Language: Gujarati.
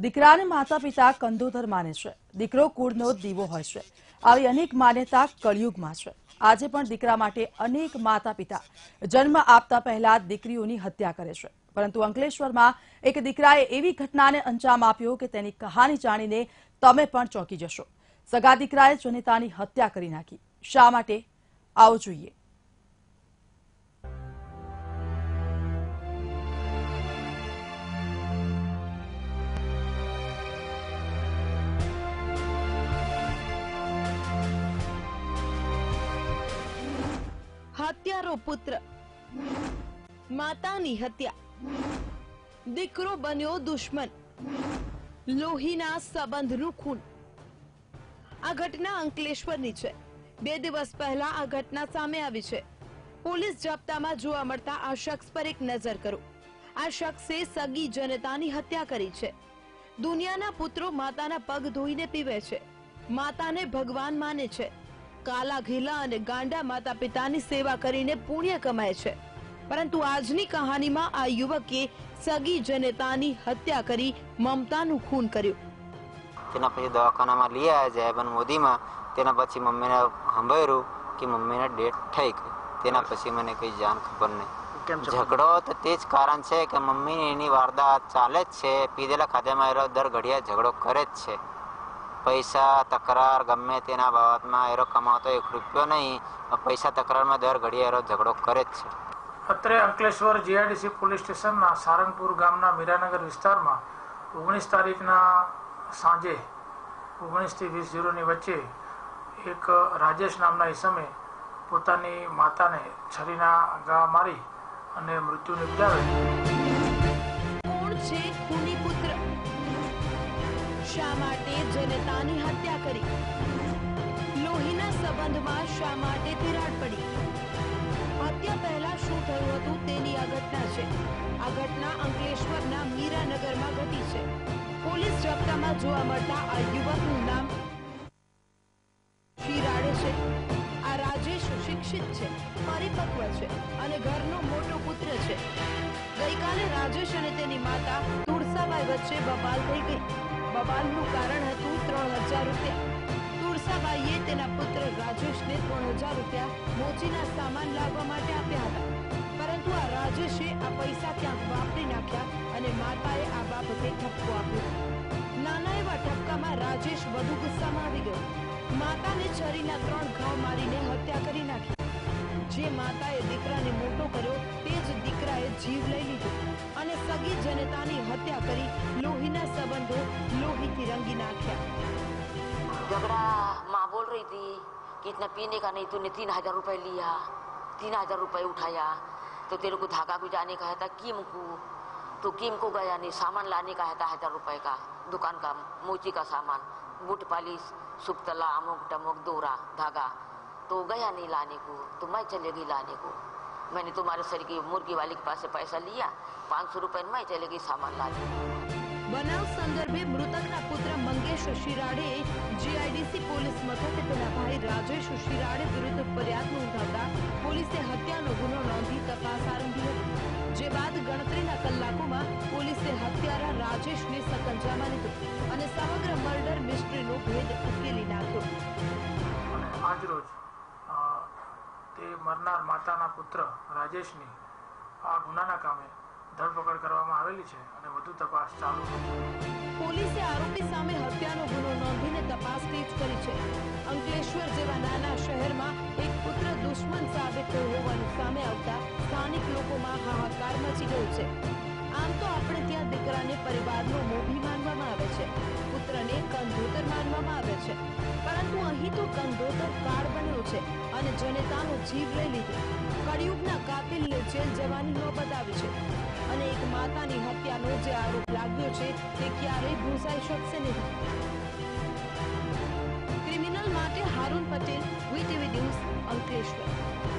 દીકરાને માતા પિતા કંદોધર માને છે. દીકરો કુળનો દીવો હોય છે. આવી અનેક માન્યતા કળિયુગમાં છે. આજે પણ દીકરા માટે અનેક માતા પિતા જન્મ આપતા પહેલા દીકરીઓની હત્યા કરે છે. પરંતુ અંકલેશ્વરમાં એક દીકરાએ એવી ઘટનાને અંજામ આપ્યો કે તેની કહાની જાણીને તમે પણ ચોંકી જશો. સગા દીકરાએ જનિતાની હત્યા કરી નાખી. શા માટે? આવો જોઈએ. હત્યારો પુત્ર. માતાની હત્યા. દીકરો બન્યો દુશ્મન. લોહીના સંબંધનું ખૂન. આ ઘટના અંકલેશ્વરની છે. બે દિવસ પહેલા આ ઘટના સામે આવી છે. પોલીસ જપ્તામાં જોવા મળતા આ શખ્સ પર એક નજર કરો. આ શખ્સે સગી જનતાની હત્યા કરી છે. દુનિયાના પુત્રો માતાના પગ ધોઈને પીવે છે. માતાને ભગવાન માને છે. કાલા ઘીલા અને ગાંડા માતા પિતાની સેવા કરીને પુણ્ય કમાય છે. પરંતુ આજની કહાનીમાં આ યુવકે સગી જનેતાની હત્યા કરી મમતાનું ખૂન કર્યું. તેના પછી દવાખાનામાં લઈ આવ્યા જયાબેન મોદીમાં. તેના પછી મમ્મીને સંભાળ્યું કે મમ્મીને ડેટ થઈ ગઈ. તેના પછી મને કઈ જાણ ખબર નહીં. ઝઘડો તો તે જ કારણ છે કે મમ્મીની એની વારદાત ચાલે જ છે. પીધેલા ખાધેમાં દર ઘડિયા ઝઘડો કરે જ છે. પૈસા તકરાર ગમે તેના બાબતમાં એરો કમાતો એક રૂપિયો નહીં પૈસા તકરારમાં દર ઘડીએ એરો ઝઘડો કરે જ છે. અત્રે અંકલેશ્વર જીઆઈડીસી પોલીસ સ્ટેશનના સારંગપુર ગામના મીરાનગર વિસ્તારમાં ઓગણીસ તારીખના સાંજે ઓગણીસથી વીસ જીરોની વચ્ચે એક રાજેશ નામના ઈસમે પોતાની માતાને છરીના ગા મારી અને મૃત્યુ નિપજાવે કોણ છે ખૂની પુત્ર? શા માટે જનતાની હત્યા કરી? લોહીના સંબંધમાં શા માટે તિરાડ પડી? હત્યા પહેલા શું થયું હતું તેની આ ઘટના છે. આ ઘટના અંકલેશ્વરના મીરાનગરમાં ઘટી છે. પોલીસ જપ્તામાં જોવા મળતા આ યુવકનું નામ શિરાડે છે. આ રાજેશ શિક્ષિત છે પરિપક્વ છે અને ઘરનો મોટો પુત્ર છે. ગઈકાલે રાજેશ અને તેની માતા તુળસાબાઈ વચ્ચે બબાલ થઈ ગઈ. બબાલનું કારણ હતું ત્રણ હજાર રૂપિયા. તુળસાબાઈએ તેના પુત્ર રાજેશને ત્રણ હજાર રૂપિયા મોચીના સામાન લાવવા માટે આપ્યા હતા. પરંતુ આ રાજેશે આ પૈસા ક્યાંક વાપરી નાખ્યા અને માતાએ આ બાબતે ઠપકો આપ્યો. નાના એવા ઠપકામાં રાજેશ વધુ ગુસ્સામાં આવી ગયો. માતાને છરીના ત્રણ ઘાવ મારીને હત્યા કરી નાખી. જે માતાએ દીકરાને મોટો કર્યો તે જ દીકરાએ જીવ લઈ લીધો અને સગી જનતાની હત્યા કરી લોહીના સંબંધો લોહીથી રંગી નાખ્યા झगड़ा माँ बोल रही थी कि इतना पीने का नहीं तूने तीन हजार रुपए लिया तीन हजार रुपए उठाया तो तेरे को धागा भी जाने का था किम को तो किम को गया नहीं सामान लाने का था हजार रुपए का दुकान का मोची का सामान बूट पालिश सुपतला अमुक टमुक दोरा धागा तो गया नहीं लाने को तो मैं चले गई लाने को मैंने तुम्हारे सर की मुर्गी वाले के पास से पैसा लिया पाँच सौ रुपये में मैं चले गई सामान लाने બનાવ સંદર્ભે મૃતકના પુત્ર મંગેશ શિરાડે જીઆઈડીસી પોલીસ મથકે તેના ભાઈ રાજેશ શિરાડે વિરુદ્ધ ફરિયાદ નોંધાવતા પોલીસે હત્યાનો ગુનો નોંધી તપાસ આરંભી હતી જે બાદ ગણતરીના કલાકોમાં પોલીસે હત્યારા રાજેશને સકંજામાં લીધો મરનાર માતાના પુત્ર રાજેશની આ ગુનાના કામે ધરપકડ કરવામાં આવેલી છે અને વધુ તપાસ ચાલુ છે. પોલીસે આરોપી સામે હત્યાનો ગુનો નોંધીને તપાસ તેજ કરી છે. અંકલેશ્વર જેવા નાના શહેરમાં એક પુત્ર દુશ્મન સાબિત થયો હોવાનું સામે આવતા સ્થાનિક લોકોમાં હાહાકાર મચી ગયો છે. આમ તો આપણે ત્યાં દીકરાને પરિવારનો મોભી માનવામાં આવે છે. પુત્રને કંધોતર માનવામાં આવે છે. પરંતુ અહીં તો કંધોતર કાળ બન્યો છે. અને જનતાનો જીવ લઈ લીધો. કળિયુગના કાતિલને જેલ જવાની નોબત આવી છે. અને એક માતાની હત્યાનો જે આરોપ લાગ્યો છે, તે ક્યારેય ભૂસાઈ શકશે નહીં. ક્રિમિનલ માટે હારૂન પટેલ વીટીવી ન્યૂઝ અંકલેશ્વર.